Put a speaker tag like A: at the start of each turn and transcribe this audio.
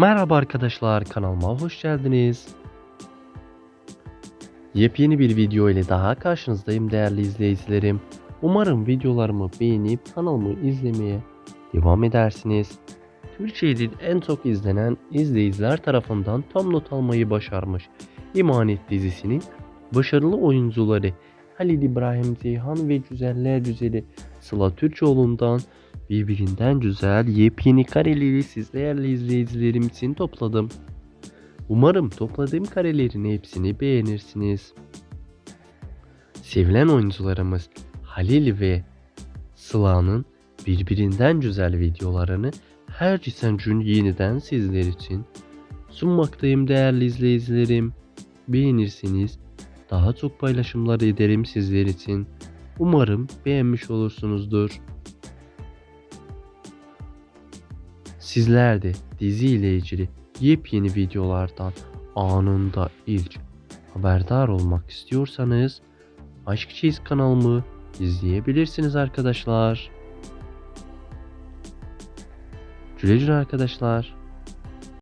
A: Merhaba arkadaşlar kanalıma hoş geldiniz. Yepyeni bir video ile daha karşınızdayım değerli izleyicilerim. Umarım videolarımı beğenip kanalımı izlemeye devam edersiniz. Türkiye'nin en çok izlenen izleyiciler tarafından tam not almayı başarmış İmanet dizisinin başarılı oyuncuları Halil İbrahim Ceyhan ve Güzeller Güzeli Sıla Türkoğlu'ndan birbirinden güzel yepyeni kareleri siz değerli izleyicilerim için topladım. Umarım topladığım karelerin hepsini beğenirsiniz. Sevilen oyuncularımız Halil ve Sıla'nın birbirinden güzel videolarını her geçen gün yeniden sizler için sunmaktayım değerli izleyicilerim. Beğenirsiniz, daha çok paylaşımlar ederim sizler için. Umarım beğenmiş olursunuzdur. Sizler de dizi ile ilgili yepyeni videolardan anında ilk haberdar olmak istiyorsanız Aşk Çiz kanalımı izleyebilirsiniz arkadaşlar. Güle arkadaşlar.